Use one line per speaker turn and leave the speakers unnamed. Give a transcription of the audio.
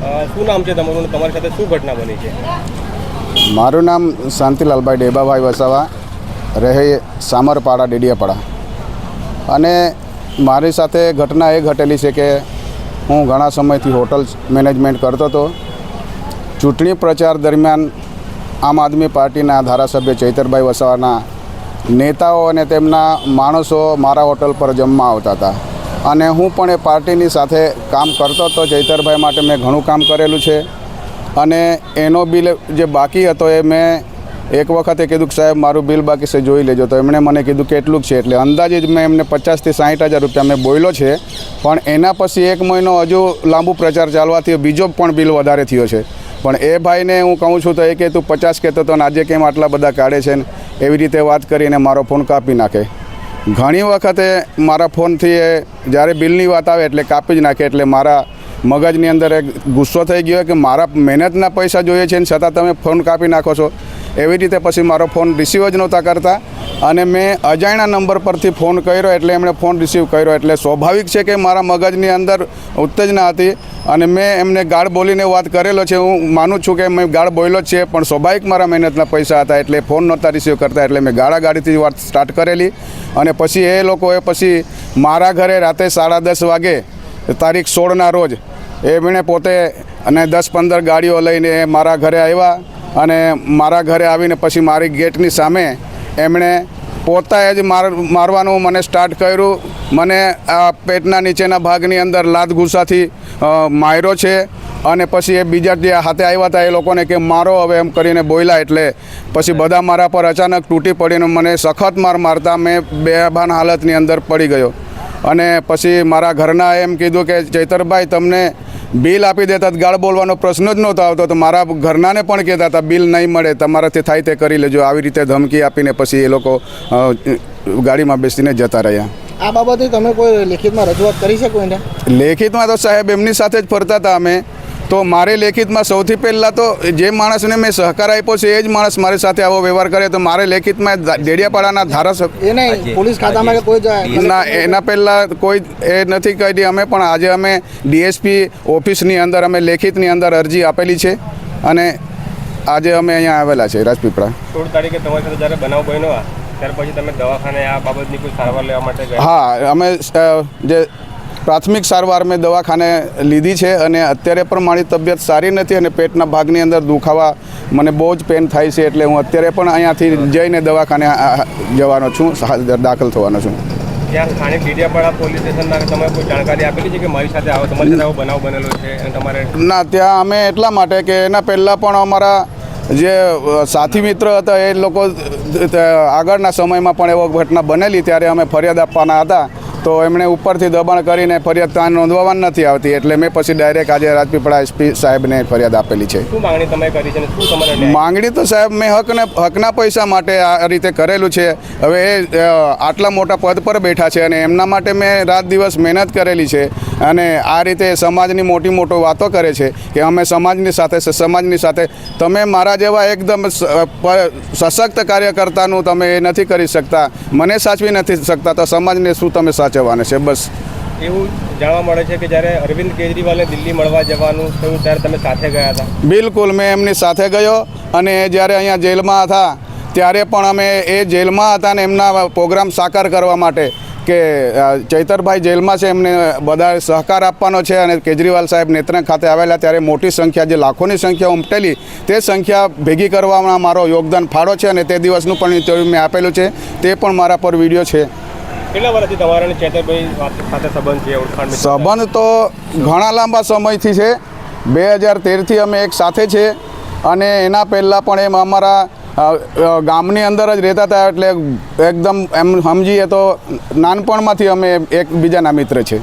શું નામ છે તમારું તમારી સાથે શું ઘટના બની છે?
મારું નામ શાંતિલાલભાઈ ડેબાભાઈ વસાવા, રહે સામરપાડા ડેડિયાપાડા. અને મારી સાથે ઘટના એ ઘટેલી છે કે હું ઘણા સમયથી હોટલ મેનેજમેન્ટ કરતો હતો. ચૂંટણી પ્રચાર દરમિયાન આમ આદમી પાર્ટીના ધારાસભ્ય ચૈતરભાઈ વસાવાના નેતાઓ અને તેમના માણસો મારા હોટલ પર જમવા આવતા હતા. અને હું પણ એ પાર્ટીની સાથે કામ કરતો હતો જૈતરભાઈ માટે મેં ઘણું કામ કરેલું છે. અને એનો બિલ જે બાકી હતો એ મેં એક વખતે કીધું કે સાહેબ, મારું બિલ બાકી છે, જોઈ લેજો. તો એમણે મને કીધું કેટલું છે. એટલે અંદાજે જ મેં એમને પચાસથી સાઠ હજાર રૂપિયા મેં બોલ્યો છે. પણ એના પછી એક મહિનો હજુ લાંબુ પ્રચાર ચાલવાથી બીજો પણ બિલ વધારે થયો છે. પણ એ ભાઈને હું કહું છું તો એ કે, તું પચાસ કહેતો હતો ને આજે કેમ આટલા બધા કાઢે છે ને? એવી રીતે વાત કરીને મારો ફોન કાપી નાખે. ઘણી વખતે મારા ફોનથી એ જ્યારે બિલની વાત આવે એટલે કાપી જ નાખે એટલે મારા મગજની અંદર એક ગુસ્સો થઈ ગયો કે મારા મહેનતના પૈસા જોઈએ છે ને છતાં તમે ફોન કાપી નાખો છો. એવી રીતે પછી મારો ફોન રિસીવ જ નહોતા કરતા અને મેં અજાણ્યા નંબર પરથી ફોન કર્યો એટલે એમણે ફોન રિસીવ કર્યો. એટલે સ્વાભાવિક છે કે મારા મગજની અંદર ઉત્તેજના હતી અને મેં એમને ગાળ બોલીને વાત કરેલો છે. હું માનું છું કે મેં ગાળ બોલ્યો છે, પણ સ્વાભાવિક મારા મહેનતના પૈસા હતા એટલે ફોન નહોતા રિસીવ કરતા એટલે મેં ગાળાગાળીથી વાત સ્ટાર્ટ કરેલી. અને પછી એ લોકોએ પછી મારા ઘરે રાતે સાડા દસ વાગે તારીખ સોળના રોજ એમણે પોતે અને દસ પંદર ગાડીઓ લઈને મારા ઘરે આવ્યા અને મારા ઘરે આવીને પછી મારી ગેટની સામે એમણે પોતાએ જ માર, મારવાનું મને સ્ટાર્ટ કર્યું. મને આ પેટના નીચેના ભાગની અંદર લાત ગુસ્સાથી માર્યો છે અને પછી એ બીજા જે હાથે આવ્યા હતા એ લોકોને કે મારો હવે એમ કરીને બોલ્યા એટલે પછી બધા મારા પર અચાનક તૂટી પડીને મને સખત માર મારતા મેં બેભાન હાલતની અંદર પડી ગયો. અને પછી મારા ઘરના એમ કીધું કે ચૈતરભાઈ તમને બિલ આપી દેતા ગાળ બોલવાનો પ્રશ્ન જ નહોતો આવતો. તો મારા ઘરનાને પણ કહેતા હતા બિલ નહીં મળે તમારાથી થાય તે કરી લેજો. આવી રીતે ધમકી આપીને પછી એ લોકો ગાડીમાં બેસીને જતા રહ્યા.
આ બાબતે તમે કોઈ લેખિતમાં રજૂઆત કરી શકો એને?
લેખિતમાં તો સાહેબ એમની સાથે જ ફરતા હતા અમે. તો મારે લેખિતમાં સૌથી પહેલાં તો જે માણસને મેં સહકાર આપ્યો છે એ જ માણસ મારી સાથે આવો વ્યવહાર કરે તો મારે લેખિતમાં ડેડિયાપાડાના ધારાસભ્ય
એને પોલીસ ખાતામાં કોઈ
ના એના પહેલાં કોઈ એ નથી કહી અમે પણ આજે અમે ડીએસપી ઓફિસની અંદર અમે લેખિતની અંદર અરજી આપેલી છે અને આજે અમે અહીંયા આવેલા છે રાજપીપળા.
સોળ તારીખે તમારી સાથે જ્યારે બનાવ બન્યો ત્યાર પછી તમે દવાખાને આ બાબતની કોઈ સારવાર લેવા માટે
હા અમે જે પ્રાથમિક સારવાર મેં દવાખાને લીધી છે અને અત્યારે પણ મારી તબિયત સારી નથી અને પેટના ભાગની અંદર દુખાવા મને બહુ જ પેન થાય છે એટલે હું અત્યારે પણ અહીંયાથી જઈને દવાખાને જવાનો છું દાખલ થવાનો છું.
ત્યાં સ્થાનિક ડીડિયાપાડા પોલીસ સ્ટેશનના તમે કોઈ જાણકારી આપેલી છે કે મારી સાથે આવો? તમારી સાથે આવો બનાવ બનેલો છે અને તમારે
ના ત્યાં અમે એટલા માટે કે એના પહેલાં પણ અમારા જે સાથી મિત્ર હતા એ લોકો આગળના સમયમાં પણ એવો ઘટના બનેલી. ત્યારે અમે ફરિયાદ આપવાના હતા. તો એમણે ઉપરથી દબાણ કરીને ફરિયાદ ત્યાં નોંધવામાં નથી આવતી. એટલે મેં પછી ડાયરેક્ટ આજે રાજપીપળા એસપી સાહેબને ફરિયાદ આપેલી છે.
માંગણી
તો સાહેબ મેં હકને હકના પૈસા માટે આ રીતે કરેલું છે. હવે એ આટલા મોટા પદ પર બેઠા છે અને એમના માટે મેં રાત દિવસ મહેનત કરેલી છે. અને આ રીતે સમાજની મોટી મોટો વાતો કરે છે કે અમે સમાજની સાથે સમાજની સાથે તમે મારા જેવા એકદમ સશક્ત કાર્યકર્તાનું તમે એ નથી કરી શકતા. મને સાચવી નથી શકતા તો સમાજને શું તમે સાચવવાને છે? બસ.
એવું જાણવા મળે છે કે જ્યારે અરવિંદ કેજરીવાલે દિલ્હી મળવા જવાનું થયું ત્યારે તમે સાથે ગયા હતા?
બિલકુલ મેં એમની સાથે ગયો અને એ જ્યારે અહીંયા જેલમાં હતા ત્યારે પણ અમે એ જેલમાં હતા ને એમના પ્રોગ્રામ સાકાર કરવા માટે. કે ચૈતરભાઈ જેલમાં છે એમને બધા સહકાર આપવાનો છે અને કેજરીવાલ સાહેબ નેત્રંગ ખાતે આવેલા ત્યારે મોટી સંખ્યા જે લાખોની સંખ્યા ઉમટેલી તે સંખ્યા ભેગી કરવામાં મારો યોગદાન ફાળો છે અને તે દિવસનું પણ ઇન્ટરવ્યૂ મેં આપેલું છે. તે પણ મારા પર વીડિયો છે.
કેટલા વર્ષથી તમારા ચેતરભાઈ સાથે સંબંધ છે ઓળખાણ
સંબંધ તો ઘણા લાંબા સમયથી છે. બે હજાર તેરથી અમે એક સાથે છે અને એના પહેલાં પણ એમ અમારા ગામની અંદર જ રહેતા હતા એટલે એકદમ એમ સમજીએ તો નાનપણમાંથી અમે એકબીજાના મિત્ર છે.